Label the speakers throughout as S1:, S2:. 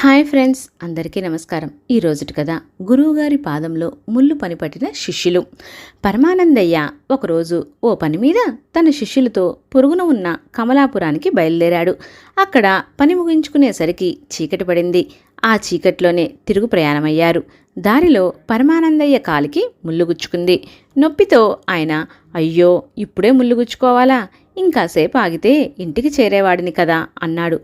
S1: Hi friends అందరికీ నమస్కారం. ఈ రోజుటి కదా గురువుగారి పాదంలో ముళ్ళు పనిపట్టిన శిష్యులు. పరమానందయ్య ఒకరోజు ఓ పని మీద తన శిష్యులతో పొరుగున ఉన్న కమలాపురానికి బయలుదేరాడు. అక్కడ పని ముగించుకునేసరికి చీకటి పడింది. ఆ చీకట్లోనే తిరుగు ప్రయాణమయ్యారు. దారిలో పరమానందయ్య కాలికి ముళ్ళుగుచ్చుకుంది నొప్పితో ఆయన అయ్యో ఇప్పుడే ముళ్ళుగుచ్చుకోవాలా ఇంకాసేపు ఆగితే ఇంటికి చేరేవాడిని కదా అన్నాడు.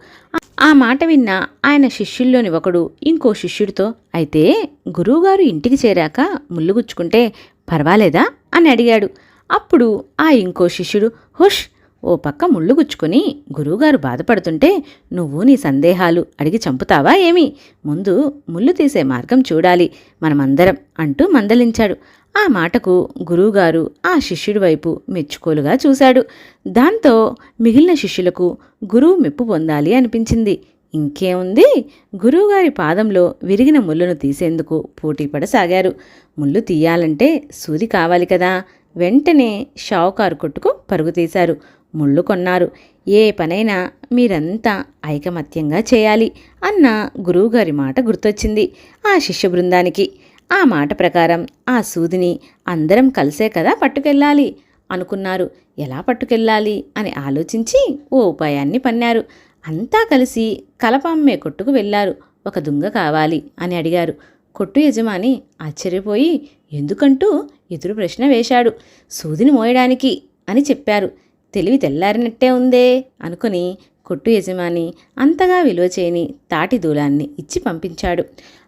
S1: ఆ మాట విన్న ఆయన శిష్యుల్లోని ఒకడు ఇంకో శిష్యుడితో అయితే గురువుగారు ఇంటికి చేరాక ముళ్ళుగుచ్చుకుంటే పర్వాలేదా? అని అడిగాడు. అప్పుడు ఆ ఇంకో శిష్యుడు హుష్ ఓ పక్క ముళ్ళు గుచ్చుకొని గురువుగారు బాధపడుతుంటే నువ్వు నీ సందేహాలు అడిగి చంపుతావా ఏమి? ముందు ముళ్ళు తీసే మార్గం చూడాలి. మనమందరం అంటూ మందలించాడు. ఆ మాటకు గురువుగారు ఆ శిష్యుడి వైపు మెచ్చుకోలుగా చూశాడు. దాంతో మిగిలిన శిష్యులకు గురువు మెప్పు పొందాలి అనిపించింది. ఇంకేముంది? గురువుగారి పాదంలో విరిగిన ముళ్ళను తీసేందుకు పోటీపడసాగారు. ముళ్ళు తీయాలంటే సూది కావాలి కదా. వెంటనే షావుకారు కొట్టుకు పరుగు తీశారు. ముళ్ళు కొన్నారు. ఏ పనైనా మీరంతా ఐకమత్యంగా చేయాలి అన్న గురువుగారి మాట గుర్తొచ్చింది ఆ శిష్య బృందానికి. ఆ మాట ప్రకారం ఆ సూదిని అందరం కలిసే కదా పట్టుకెళ్ళాలి అనుకున్నారు. ఎలా పట్టుకెళ్ళాలి అని ఆలోచించి ఓ ఉపాయాన్ని పన్నారు. అంతా కలిసి కలప అమ్మే కొట్టుకు వెళ్ళారు. ఒక దుంగ కావాలి అని అడిగారు. కొట్టు యజమాని ఆశ్చర్యపోయి ఎందుకంటూ ఎదురు ప్రశ్న వేశాడు. సూదిని మోయడానికి అని చెప్పారు. తెలివి తెల్లారినట్టే ఉందే అనుకుని కొట్టు యజమాని అంతగా విలువ చేయని తాటి దూలాన్ని ఇచ్చి పంపించాడు.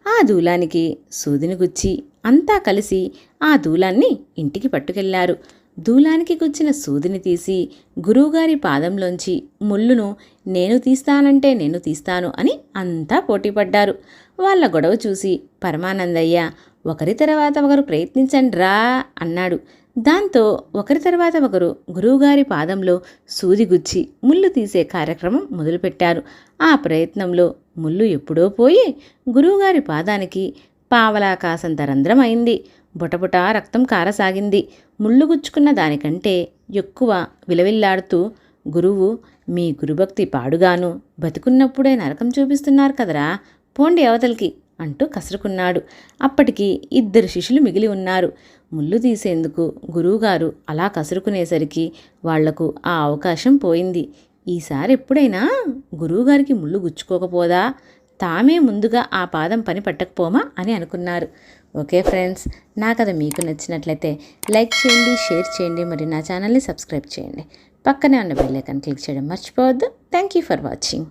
S1: ఆ దూలానికి సూదిని గుచ్చి అంతా కలిసి ఆ దూలాన్ని ఇంటికి పట్టుకెళ్ళారు. దూలానికి గుచ్చిన సూదిని తీసి గురువుగారి పాదంలోంచి ముళ్ళును నేను తీస్తానంటే నేను తీస్తాను అని అంతా పోటీపడ్డారు. వాళ్ళ గొడవ చూసి పరమానందయ్య ఒకరి తర్వాత ఒకరు ప్రయత్నించండి రా అన్నాడు. దాంతో ఒకరి తర్వాత ఒకరు గురువుగారి పాదంలో సూదిగుచ్చి ముళ్ళు తీసే కార్యక్రమం మొదలుపెట్టారు. ఆ ప్రయత్నంలో ముళ్ళు ఎప్పుడో పోయి గురువుగారి పాదానికి పావలా కాసంత రంధ్రం అయింది బుటబుటా రక్తం కారసాగింది. ముళ్ళు గుచ్చుకున్న దానికంటే ఎక్కువ విలవిల్లాడుతూ గురువు మీ గురుభక్తి పాడుగాను. బతుకున్నప్పుడే నరకం చూపిస్తున్నారు కదరా. పోండి అవతలికి. అంటూ కసురుకున్నాడు. అప్పటికి ఇద్దరు శిష్యులు మిగిలి ఉన్నారు. ముళ్ళు తీసేందుకు గురువుగారు అలా కసురుకునేసరికి వాళ్ళకు ఆ అవకాశం పోయింది. ఈసారి ఎప్పుడైనా గురువుగారికి ముళ్ళు గుచ్చుకోకపోదా? తామే ముందుగా ఆ పాదం పని పట్టకపోమా? అని అనుకున్నారు. ఓకే ఫ్రెండ్స్ నా కథ మీకు నచ్చినట్లయితే లైక్ చేయండి షేర్ చేయండి మరి నా ఛానల్ని సబ్స్క్రైబ్ చేయండి. పక్కనే ఉన్న బెల్ ఐకాన్ క్లిక్ చేయడం మర్చిపోవద్దు. Thank you for watching.